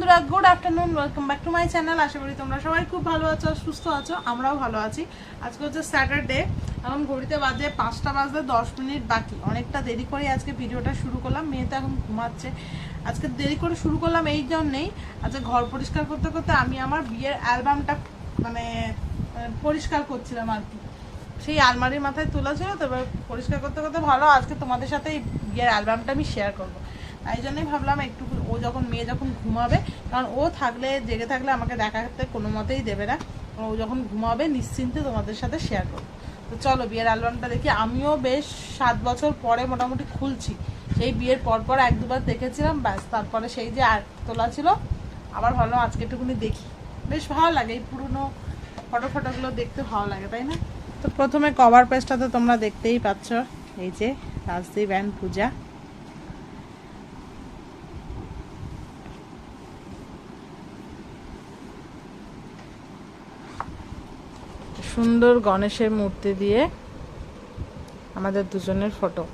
বন্ধুরা good afternoon welcome back to my channel আশা করি তোমরা সবাই খুব ভালো আছো সুস্থ আছো, আমরাও ভালো আছি। আজকে হচ্ছে স্যাটারডে এখন ঘড়িতে বাজে পাঁচটা বাজতে দশ মিনিট বাকি। অনেকটা দেরি করে আজকে ভিডিওটা শুরু করলাম, মেয়ে তো এখন ঘুমাচ্ছে। আজকে দেরি করে শুরু করলাম এই জন্যেই, আজকে ঘর পরিষ্কার করতে করতে আমি আমার বিয়ের অ্যালবামটা মানে পরিষ্কার করছিলাম আর কি। সেই আলমারির মাথায় তোলা ছিল, তো এবার পরিষ্কার করতে করতে ভালো, আজকে তোমাদের সাথে এই বিয়ের অ্যালবামটা আমি শেয়ার করব। তাই জন্যই ভাবলাম একটু ও যখন মেয়ে যখন ঘুমাবে, কারণ ও থাকলে, জেগে থাকলে আমাকে দেখাতে কোনো মতেই দেবে না। ও যখন ঘুমাবে, নিশ্চিন্তে তোমাদের সাথে শেয়ার করব। তো চলো, বিয়ের অ্যালবামটা দেখি। আমিও বেশ সাত বছর পরে মোটামুটি খুলছি। সেই বিয়ের পর পর এক দুবার দেখেছিলাম, ব্যাস, তারপরে সেই যে আর তোলা ছিল, আবার ভাবলাম আজকে একটুখানি দেখি। বেশ ভালো লাগে, এই পুরনো ফটো ফটোগুলো দেখতে ভালো লাগে, তাই না? তো প্রথমে কভার পেজটা তো তোমরা দেখতেই পাচ্ছ, এই যে রাজদীপ অ্যান্ড পূজা। সুন্দর গণেশের মূর্তি দিয়ে আমাদের দুজনের ফটো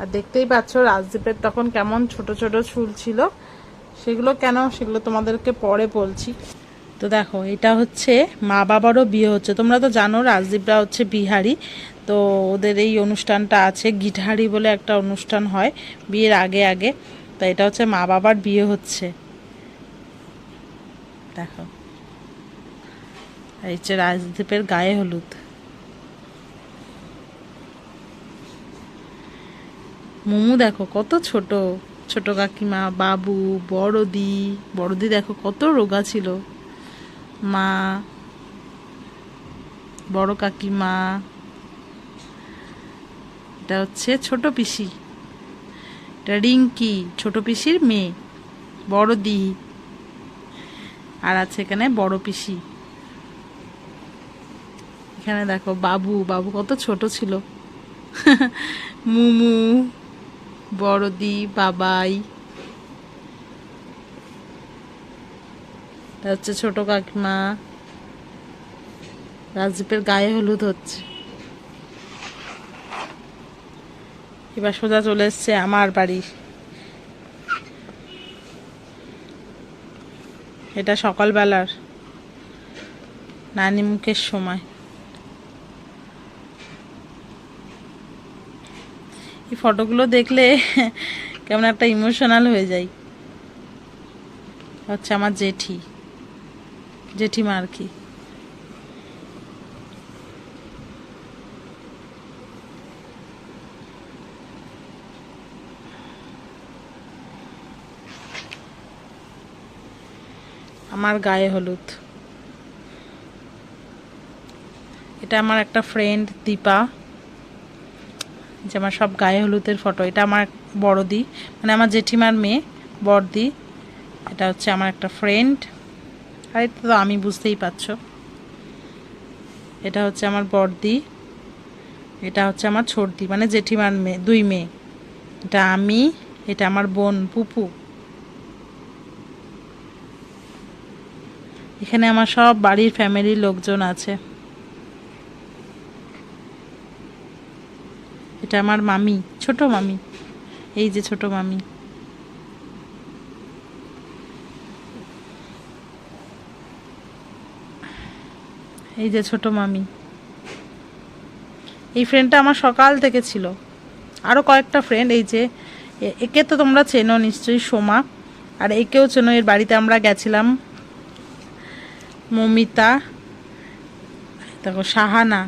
আর দেখতেই পাচ্ছ রাজদীপের তখন কেমন ছোট ছোট চুল ছিল। সেগুলো কেন, সেগুলো তোমাদেরকে পরে বলছি। তো দেখো, এটা হচ্ছে মা বাবারও বিয়ে হচ্ছে। তোমরা তো জানো রাজদীপরা হচ্ছে বিহারি। তো ওদের এই অনুষ্ঠানটা আছে গিঠারি বলে একটা অনুষ্ঠান হয় বিয়ের আগে আগে। তো এটা হচ্ছে মা বাবার বিয়ে হচ্ছে। দেখো। এই হচ্ছে রাজদীপের গায়ে হলুদ। মোমু দেখো কত ছোট ছোট কাকিমা, বাবু, বড়দি। বড়দি দেখো কত রোগা ছিল। মা, বড় কাকিমা। এটা হচ্ছে ছোট পিসি। এটা রিঙ্কি, ছোট পিসির মেয়ে, বড়দি। আর আছে এখানে বড় পিসি। এখানে দেখো বাবু বাবু কত ছোট ছিল। মুমু, বড়দি, বাবাই। হচ্ছে ছোট কাকিমা। রাজদীপের গায়ে হলুদ হচ্ছে। এবার সোজা চলে এসছে আমার বাড়ি। এটা সকালবেলার নানি মুখের সময়। এই ফটোগুলো দেখলে কেমন একটা ইমোশনাল হয়ে যাই। হচ্ছে আমার জেঠি জেঠিমা আর কি আমার গায়ে হলুদ। এটা আমার একটা ফ্রেন্ড দীপা। যে আমার সব গায়ে হলুদের ফটো এটা আমার বড়দি মানে আমার জেঠিমার মেয়ে, বড়দি, এটা হচ্ছে আমার একটা ফ্রেন্ড আর এটা তো আমি বুঝতেই পারছ। এটা হচ্ছে আমার বড়দি, এটা হচ্ছে আমার ছোটদি মানে জেঠিমার মেয়ে, দুই মেয়ে। এটা আমি, এটা আমার বোন পুপু। এখানে আমার সব বাড়ির ফ্যামিলির লোকজন আছে। এটা আমার মামি, ছোট মামি। এই যে ছোট মামি। এই যে ছোট মামি। এই ফ্রেন্ডটা আমার সকাল থেকে ছিল। আরও কয়েকটা ফ্রেন্ড এই যে একে তো তোমরা চেনো নিশ্চয়ই, সোমা। আর একেও চেনো, এর বাড়িতে আমরা গেছিলাম। মমিতা, দেখো, সাহানা।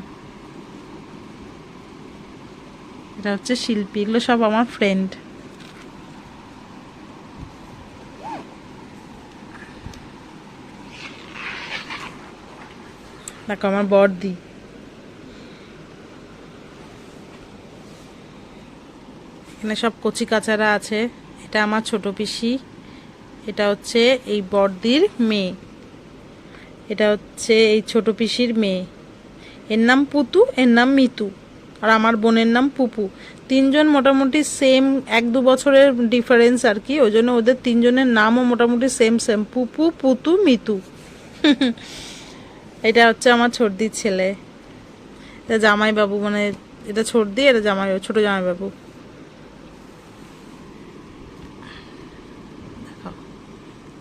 এটা হচ্ছে শিল্পী, এগুলো সব আমার ফ্রেন্ড দেখো, আমার বড়দি এখানে সব কচি কাচারা আছে। এটা আমার ছোট পিসি। এটা হচ্ছে এই বড়দির মেয়ে। এটা হচ্ছে এই ছোট পিসির মেয়ে। এর নাম পুতু, এর নাম মিতু। আর আমার বোনের নাম পুপু। তিনজন মোটামুটি সেম এক দু বছরের ডিফারেন্স আর কি, ওই জন্য ওদের তিনজনের নামও মোটামুটি সেম সেম পুপু, পুতু, মিতু। এটা হচ্ছে আমার ছর্দির ছেলে। এটা জামাইবাবু মানে এটা ছোটদি, এটা জামাই, ছোট জামাইবাবু।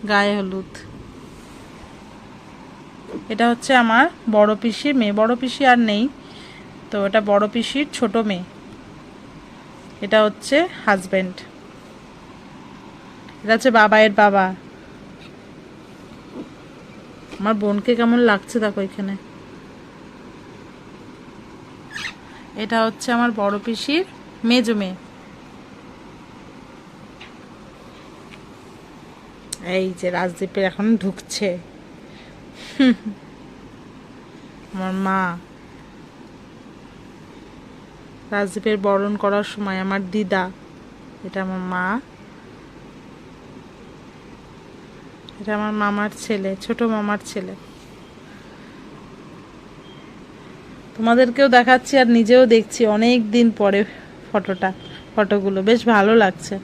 গায়ে হলুদ। এটা হচ্ছে আমার বড় পিসি মেয়ে। বড় পিসি আর নেই। তো এটা বড় পিসির ছোট মেয়ে। এটা হচ্ছে হাজব্যান্ড এটা হচ্ছে বাবাইয়ের বাবা। আমার বোনকে কেমন লাগছে দেখো এখানে। এটা হচ্ছে আমার বড় পিসির মেজো মেয়ে। এই যে রাজদীপের এখন ঢুকছে। আমার মা। রাজদীপের বরণ করার সময় আমার দিদা, এটা আমার মা, এটা আমার মামার ছেলে, ছোট মামার ছেলে। তোমাদেরকেও দেখাচ্ছি আর নিজেও দেখছি অনেক দিন পরে ফটোটা, ফটোগুলো। বেশ ভালো লাগছে।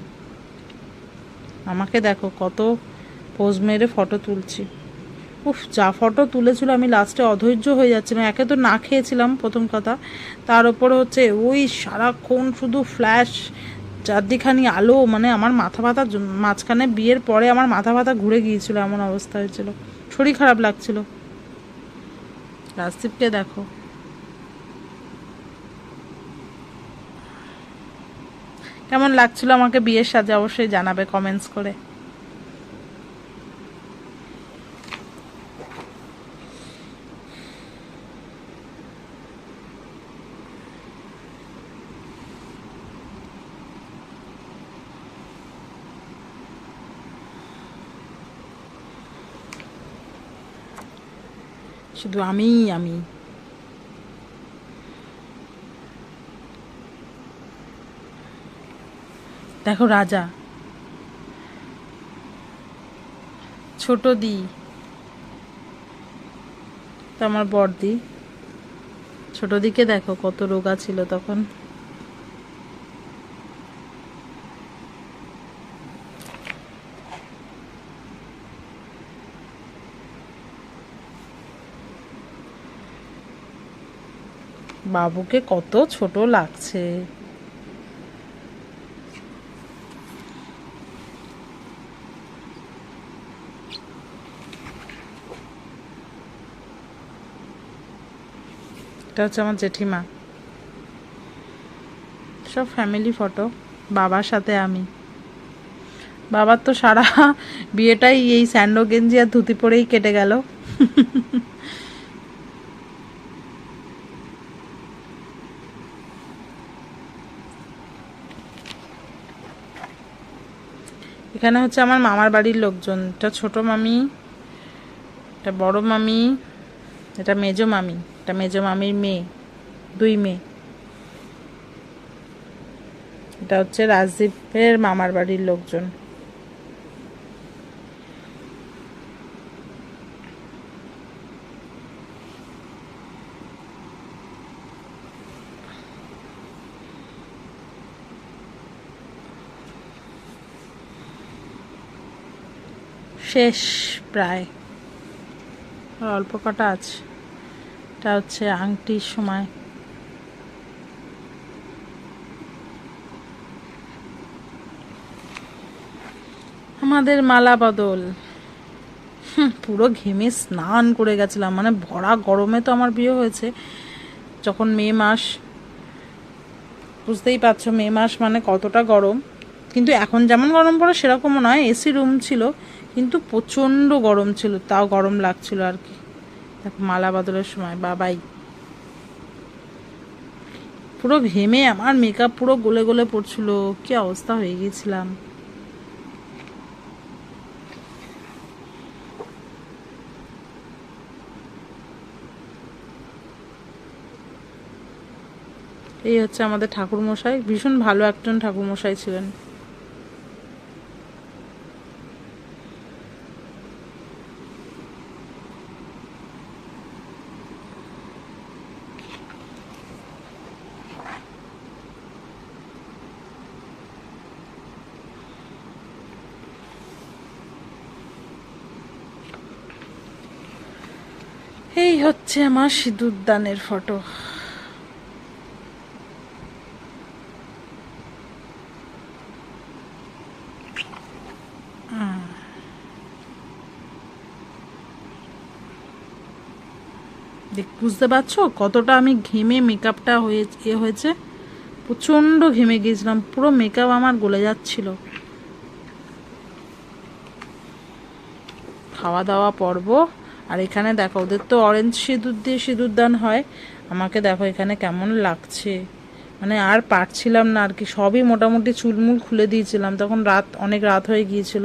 আমাকে দেখো কত পোজ মেরে ফটো তুলছি। উফ, যা ফটো তুলেছিল, আমি লাস্টে অধৈর্য হয়ে যাচ্ছিলাম একে তো না খেয়েছিলাম, প্রথম কথা। তার উপরে হচ্ছে, ওই সারাক্ষণ শুধু ফ্ল্যাশ চারদিখানি আলো মানে আমার মাথা ব্যথা মাঝখানে বিয়ের পরে আমার মাথা ব্যথা ঘুরে গিয়েছিল, এমন অবস্থা হয়েছিল। শরীর খারাপ লাগছিল। রাজদীপকে দেখো। কেমন লাগছিল আমাকে বিয়ের সাজে? অবশ্যই জানাবে কমেন্টস করে। শুধু আমিই, আমি। দেখো রাজা। ছোট দি। তো আমার বড়দি ছোট দিকে দেখো কত রোগা ছিল তখন। বাবুকে কত ছোট লাগছে। এটা হচ্ছে আমার জেঠিমা। সব ফ্যামিলি ফটো বাবার সাথে আমি। বাবার তো সারা বিয়েটাই এই স্যান্ডো গেঞ্জি আর ধুতি পরেই কেটে গেল। এখানে হচ্ছে আমার মামার বাড়ির লোকজন। এটা ছোট মামি, এটা বড় মামি, এটা মেজো মামি, এটা মেজো মামির মেয়ে, দুই মেয়ে। এটা হচ্ছে রাজদীপের মামার বাড়ির লোকজন। শেষ প্রায়। অল্প কটা আছে। এটা হচ্ছে আংটির সময়। আমাদের মালা বদল। পুরো ঘেমে স্নান করে গেছিলাম। মানে ভরা গরমে তো আমার বিয়ে হয়েছে। যখন মে মাস, বুঝতেই পারছ, মে মাস মানে কতটা গরম। কিন্তু এখন যেমন গরম পড়ে, সেরকমও নয়। এসি রুম ছিল। কিন্তু প্রচণ্ড গরম ছিল, তাও গরম লাগছিল আর কি। দেখো, মালা বদলের সময়, বাবাই। পুরো ঘেমে, আমার মেকআপ পুরো গলে গলে পড়ছিল, কি অবস্থা হয়ে গেছিলাম এই হচ্ছে আমাদের ঠাকুর মশাই ভীষণ ভালো একজন ঠাকুর মশাই ছিলেন। এই হচ্ছে আমার সিঁদুরদানের ফটো। বুঝতে পারছ? কতটা আমি ঘেমে মেকআপটা হয়ে হয়েছে। প্রচণ্ড ঘেমে গিয়েছিলাম, পুরো মেকআপ আমার গলে যাচ্ছিল। খাওয়া দাওয়া পর্ব। আর এখানে দেখো, ওদের তো অরেঞ্জ সিঁদুর দিয়ে সিঁদুর দান হয়। আমাকে দেখো এখানে কেমন লাগছে। মানে আর পারছিলাম না আর কি, সবই মোটামুটি চুলমুল খুলে দিয়েছিলাম। তখন রাত, অনেক রাত হয়ে গিয়েছিল।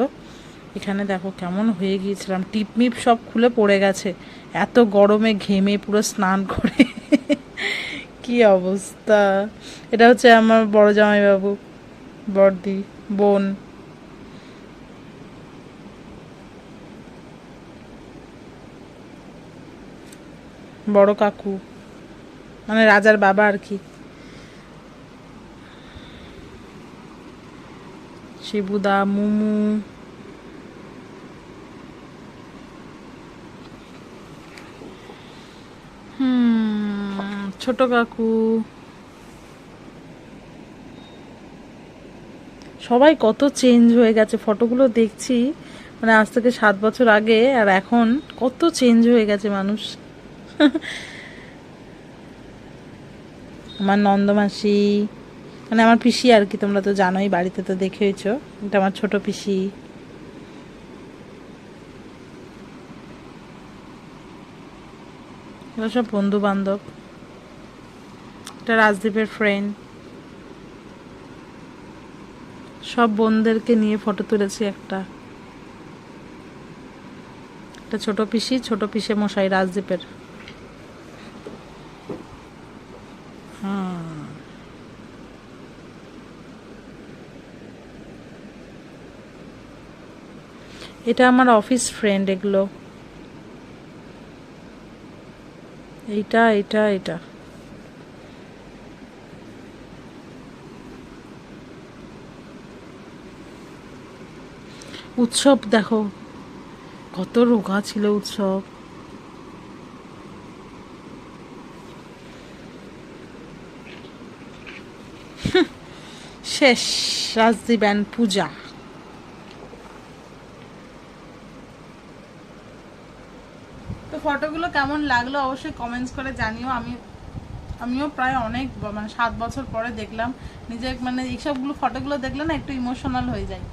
এখানে দেখো কেমন হয়ে গিয়েছিলাম। টিপমিপ সব খুলে পড়ে গেছে। এত গরমে ঘেমে পুরো স্নান করে। কি অবস্থা। এটা হচ্ছে আমার বড় জামাইবাবু, বড়দি, বোন। বড় কাকু মানে রাজার বাবা আর কি। শিবুদা, মুমু। ছোট কাকু। সবাই কত চেঞ্জ হয়ে গেছে। ফটোগুলো দেখছি মানে আজ থেকে সাত বছর আগে, আর এখন কত চেঞ্জ হয়ে গেছে মানুষ। আমার নন্দমাসি মানে আমার পিসি আর কি, তোমরা তো জানোই, বাড়িতে তো দেখেইছো, এটা আমার ছোট পিসি। এগুলো সব বন্ধু বান্ধব এটা রাজদীপের ফ্রেন্ড সব বোনদেরকে নিয়ে ফটো তুলেছি একটা। একটা ছোট পিসি, ছোট পিসে মশাই রাজদীপের। এটা আমার অফিস ফ্রেন্ড এগুলো। এইটা এটা এটা উৎসব দেখো, কত রোগা ছিল উৎসব। শেষ, রাজদীপ অ্যান্ড পূজা তো ফটোগুলো কেমন লাগল অবশ্যই কমেন্টস করে জানিও। আমি, আমিও প্রায় অনেক মানে সাত বছর পরে দেখলাম। নিজে মানে এইসবগুলো ফটোগুলো দেখলে না একটু ইমোশনাল হয়ে যায়।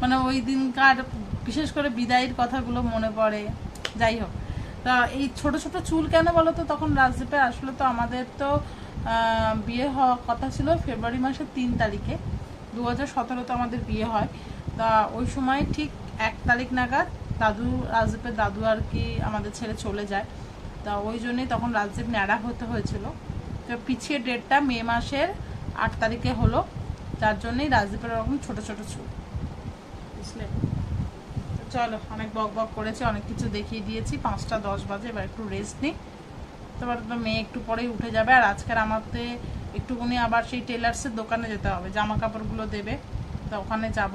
মানে ওই দিনকার বিশেষ করে বিদায়ের কথাগুলো মনে পড়ে। যাই হোক। তা এই ছোট ছোট চুল কেন বলো তো তখন রাজদীপে আসলে তো আমাদের তো বিয়ে হওয়ার কথা ছিল ফেব্রুয়ারি মাসের তিন তারিখে। দু হাজার সতেরোতে আমাদের বিয়ে হয়। তা ওই সময় ঠিক এক তারিখ নাগাদ দাদু, রাজদীপের দাদু আর কি আমাদের ছেড়ে চলে যায়। তা ওই জন্যই তখন রাজদীপ ন্যাড়া হতে হয়েছিল। তো পিছিয়ে ডেটটা মে মাসের আট তারিখে হলো। যার জন্যই রাজদীপের ওরকম ছোট ছোট চুল। বুঝলে? চলো, অনেক বক বক করেছি, অনেক কিছু দেখিয়ে দিয়েছি। পাঁচটা, দশ বাজে, এবার একটু রেস্ট নিই। তারপর তো মেয়ে একটু পরেই উঠে যাবে, আর আজকের আমাদের একটুখানি আবার সেই টেলার্সের দোকানে যেতে হবে। জামা কাপড়গুলো দেবে, তো ওখানে যাব।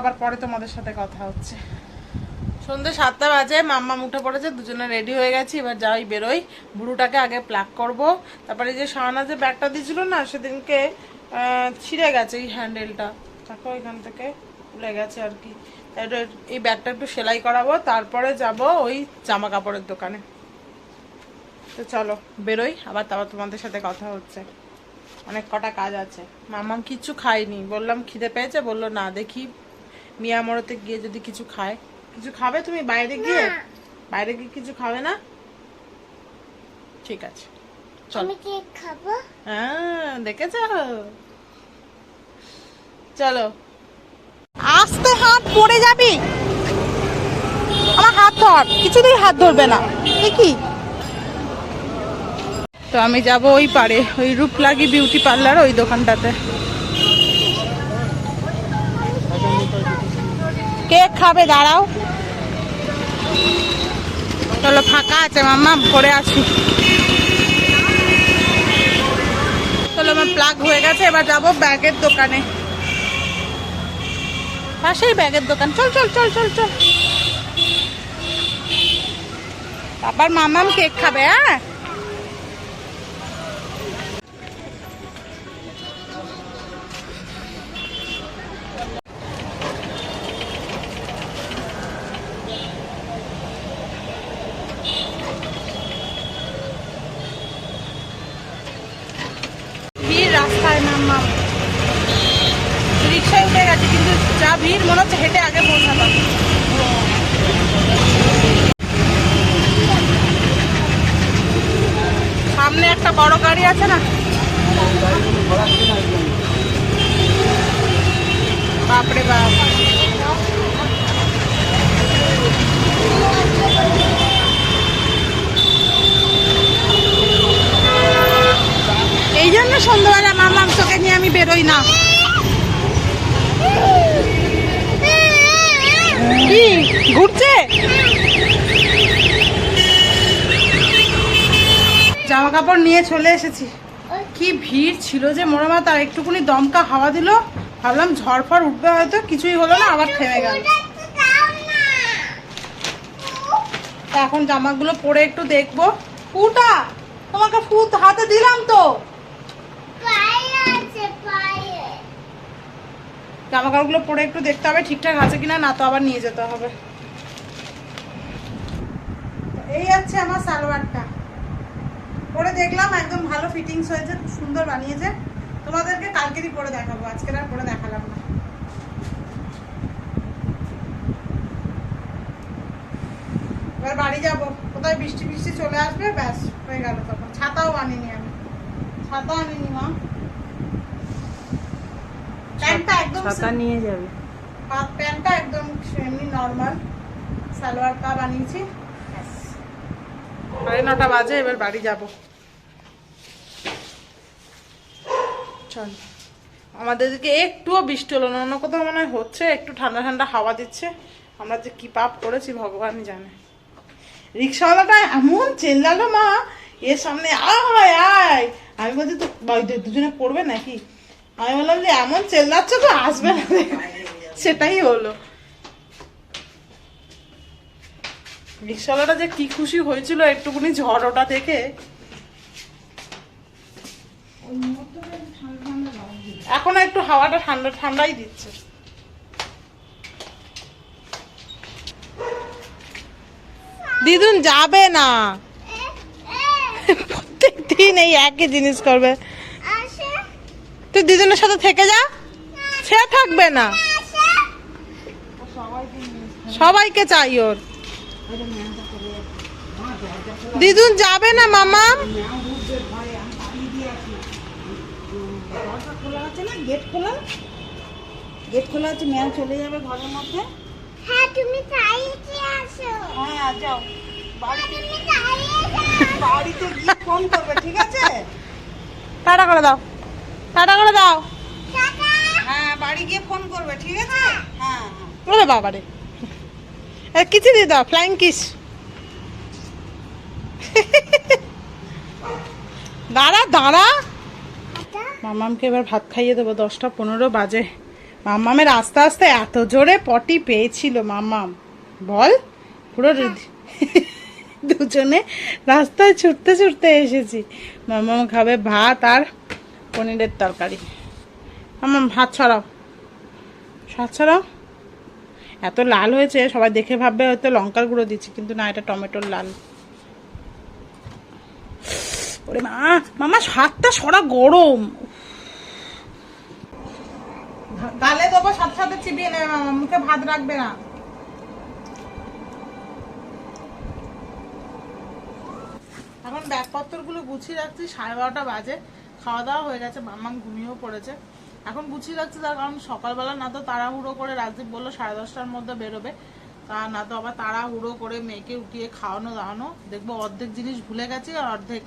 আবার পরে তোমাদের সাথে কথা হচ্ছে। সন্ধ্যে সাতটা বাজে, মাম্মা উঠে পড়েছে, দুজনে রেডি হয়ে গেছি, এবার যাই বেরোই। বুড়োটাকে আগে প্লাক করব। তারপরে যে শাহানা যে ব্যাগটা দিয়েছিল না, সেদিনকে ছিঁড়ে গেছে এই হ্যান্ডেলটা দেখো এখান থেকে খুলে গেছে আর কি। এই ব্যাগটা একটু সেলাই করাবো, তারপরে যাব ওই জামা কাপড়ের দোকানে। তো চলো, বেরোই, আবার তারপর তোমাদের সাথে কথা হচ্ছে। অনেক কটা কাজ আছে। মামাম কিচ্ছু খাইনি বললাম খিদে পেয়েছে, বলল না দেখি মিয়া মরতে গিয়ে যদি কিছু খায় কিছু খাবে তুমি বাইরে গিয়ে? বাইরে গিয়ে কিছু খাবে না? ঠিক আছে চলো। আমি কেক খাব। হ্যাঁ দেখেছ? চলো। আস্তে হাত পড়ে যাবি। আমার হাত ধর কিছুতেই হাত ধরবে না। কি তো আমি যাব ওই পারে ওই রূপলাগি বিউটি পার্লার ওই দোকানটাতে। কেক খাবে, দাঁড়াও। চলো, ফাঁকা আছে মাম্মা পরে আসি চলো, আমার প্লাগ হয়ে গেছে, এবার যাব ব্যাগের দোকানে। পাশেই ব্যাগের দোকান। চল চল চল চল চল। আবার মামাম কেক খাবে হ্যাঁ? গেছি, কিন্তু যা ভিড় মনে হচ্ছে হেঁটে আগে পৌঁছাতাম সামনে একটা বড় গাড়ি আছে না? বাপরে বাপ। এই জন্য সন্ধ্যাবেলা মামলাম তোকে নিয়ে আমি বেরোই না। কাপড় নিয়ে চলে এসেছি। কি ভিড় ছিল যে মোড়া তার একটুকুনি দমকা হাওয়া দিল, ভাবলাম ঝড় ফড় উঠবে হয়তো, কিছুই হলো না, আবার থেমে গেল। এখন জামাগুলো পরে একটু দেখব। ফুটা, তোমাকে ফুট হাতে দিলাম তো। জামা কাপড়গুলো পরে একটু দেখতে হবে, ঠিকঠাক আছে কিনা, না তো আবার নিয়ে যেতে হবে। এই আছে আমার সালোয়ারটা। পরে দেখলাম একদম ভালো ফিটিংস হয়েছে সুন্দর বানিয়েছে। তোমাদেরকে কালকেরই পরে দেখাবো আজকে আর পরে দেখালাম না। এবার বাড়ি যাব কোথায় বৃষ্টি বৃষ্টি চলে আসবে ব্যাস হয়ে গেল তখন। ছাতাও আনিনি আমি। ছাতা আনিনি মা। প্যান্টটা একদম ছাতা নিয়ে যাবে। প্যান্টটা একদম এমনি নর্মাল সালোয়ার কা বানিয়েছি। সাড়ে নটা বাজে, এবার বাড়ি যাব। চল। আমাদের দিকে একটুও বৃষ্টি হলো না, অন্য কোথাও মনে হচ্ছে, একটু ঠান্ডা ঠান্ডা হাওয়া দিচ্ছে। আমরা যে কি পাপ করেছি ভগবানই জানে। রিক্সাওয়ালাটা এমন চেল্লালো মা, এর সামনে, আয় আয়। আমি বলছি, তো দুজনে পড়বে নাকি? আমি বললাম যে, এমন চেল্লাচ্ছে তো, আসবে না। সেটাই হলো। রিক্সাওয়ালাটা যে কি খুশি হয়েছিল একটুকুনি ঝড় ওটা থেকে এখন একটু হাওয়াটা ঠান্ডা ঠান্ডাই দিচ্ছে। দিদুন যাবে না। প্রত্যেক দিন এই একই জিনিস করবে। তুই দিদুনের সাথে থেকে যা। সে থাকবে না। সবাইকে চাই ওর। দিদুন যাবে না মামা? খোলা আছে না? গেট খোলা? গেট খোলা আছে ম্যাম চলে যাবে ঘরের মধ্যে। হ্যাঁ তুমি আসো। হ্যাঁ যাও। বাড়িতে গিয়ে ফোন করবে ঠিক আছে? টাটা করে দাও। টাটা করে দাও। হ্যাঁ বাড়ি গিয়ে ফোন করবে ঠিক আছে? হ্যাঁ। হ্যাঁ ওরে বাবারে। এ, কিছু দিয়ে দাও ফ্লাইং কিস দাঁড়া দাঁড়া। মামামকে এবার ভাত খাইয়ে দেবো, দশটা পনেরো বাজে। মামামের আস্তে আস্তে এত জোরে পটি পেয়েছিল মামাম। বল, পুরো দুজনে রাস্তায় ছুটতে ছুটতে এসেছি। মামাম খাবে ভাত আর পনিরের তরকারি। মামাম ভাত ছড়াও। ভাত ছড়াও। এত লাল হয়েছে, সবাই দেখে ভাববে হয়তো লঙ্কার গুঁড়ো দিচ্ছি, কিন্তু না, এটা টমেটোর লাল। ওরে মা, মামা হাতটা সরা গরম। গালে দেবো, সাথে সাথে চিবিয়ে নেবে মামা, মুখে ভাত রাখবে না। এখন ব্যাগপত্রগুলো গুছিয়ে রাখছি, সাড়ে বারোটা বাজে, খাওয়া দাওয়া হয়ে গেছে মামা ঘুমিয়েও পড়েছে। এখন গুছিয়ে রাখছি তার কারণ সকালবেলা না তো তাড়াহুড়ো করে রাজদীপ বলল সাড়ে দশটার মধ্যে বেরোবে। তা না তো আবার তাড়াহুড়ো করে মেয়েকে উঠিয়ে খাওয়ানো, দাওয়ানো। দেখব অর্ধেক জিনিস ভুলে গেছি আর অর্ধেক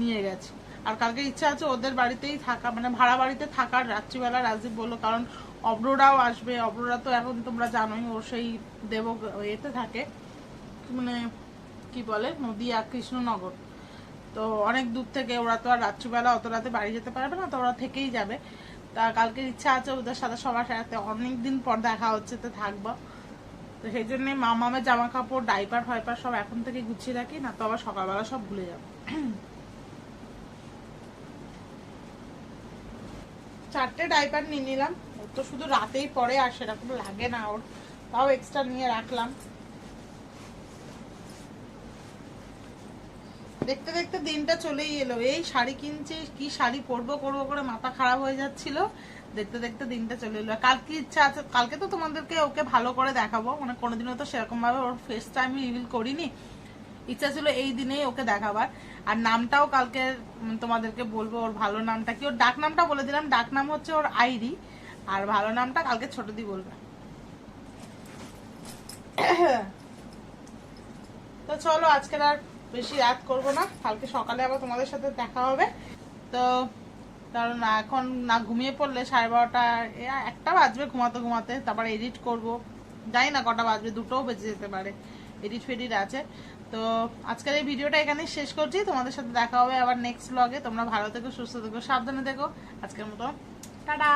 নিয়ে গেছি। আর কালকে ইচ্ছা আছে ওদের বাড়িতেই থাকা মানে ভাড়া বাড়িতে থাকার। রাত্রিবেলা রাজদীপ বলল, কারণ অব্ররাও আসবে। অব্ররা তো এখন তোমরা জানোই, ও সেই দেব এতে থাকে। মানে কি বলে? নদিয়া, কৃষ্ণনগর। তো অনেক দূর থেকে ওরা তো আর রাত্রিবেলা অত রাতে বাড়ি যেতে পারবে না, তো ওরা থেকেই যাবে। তা কালকে ইচ্ছা আছে ওদের সাথে সবার সাথে। অনেকদিন পর দেখা হচ্ছে, তো থাকব। তো সেই জন্য মামামের জামা কাপড় ডাইপার ফাইপার সব এখন থেকে গুছিয়ে রাখি, না তো আবার সকালবেলা সব ভুলে যাব। চারটে ডাইপার নিয়ে নিলাম। তো শুধু রাতেই পরে আর সেরকম লাগে না ওর। তাও এক্সট্রা নিয়ে রাখলাম। দেখতে দেখতে দিনটা চলেই এলো। এই শাড়ি কিনছে, কি শাড়ি পরবো করব করে মাথা খারাপ হয়ে যাচ্ছিল। দেখতে দেখতে দিনটা চলে এলো। কালকে ইচ্ছা আছে, কালকে তো তোমাদেরকে ওকে ভালো করে দেখাবো। মানে কোনোদিনও তো সেরকম ভাবে ওর ফেসটা আমি রিভিল করিনি। ইচ্ছা ছিল এই দিনেই ওকে দেখাবার। আর নামটাও কালকে তোমাদেরকে বলব ওর ভালো নামটা কি। ওর ডাক নামটা বলে দিলাম। ডাক নাম হচ্ছে ওর আইরি আর ভালো নামটা কালকে ছোট দি বলবে। তো চলো আজকের আর বেশি রাত করব না। কালকে সকালে আবার তোমাদের সাথে দেখা হবে। তো কারণ এখন না ঘুমিয়ে পড়লে সাড়ে বারোটা একটা বাজবে ঘুমাতে ঘুমাতে, তারপরে এডিট করব। জানি না কটা বাজবে, দুটোও বেজে যেতে পারে। এডিট ফেডিট আছে। তো আজকের এই ভিডিওটা এখানেই শেষ করছি। তোমাদের সাথে দেখা হবে আবার নেক্সট ব্লগে তোমরা ভালো থেকো, সুস্থ থেকো, সাবধানে থেকো। আজকের মতো। টাটা!